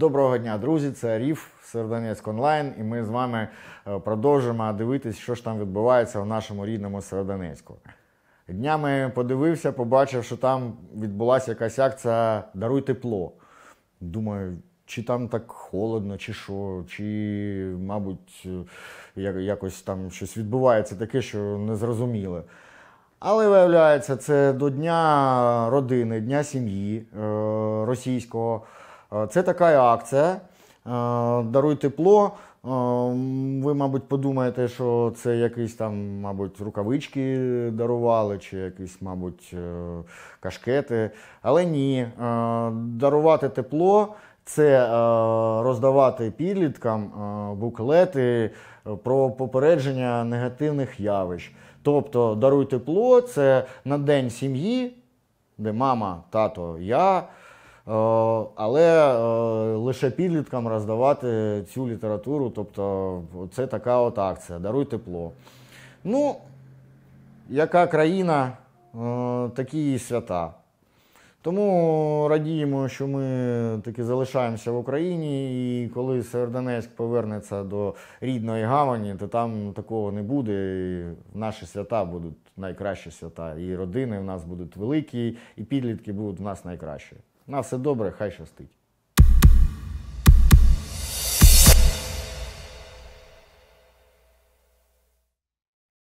Доброго дня, друзі! Це Ріф Сердонецьк онлайн, і ми з вами е, продовжимо дивитись, що ж там відбувається в нашому рідному Сердонецьку. Днями подивився, побачив, що там відбулася якась акція Даруй тепло. Думаю, чи там так холодно, чи що, чи, мабуть, е, якось там щось відбувається таке, що незрозуміле. Але виявляється, це до Дня родини, Дня сім'ї е, російського. Е, Це така акція. е, Даруй тепло. Е, Ви, мабуть, подумаєте, що це якісь там, мабуть, рукавички дарували, чи якісь, мабуть, кашкети. Але ні. Дарувати тепло це роздавати підліткам буклети про попередження негативних явищ. Тобто даруй тепло це на день сім'ї, де мама, тато, я. Е, Але е, лише підліткам роздавати цю літературу. Тобто, це така от акція Даруй тепло. Ну, яка країна, е, такі її свята. Тому радіємо, що ми таки залишаємося в Україні, і коли Севердонецьк повернеться до рідної гавані, то там такого не буде. І наші свята будуть найкращі свята. І родини в нас будуть великі, і підлітки будуть в нас найкращі. На все добре, хай щастить.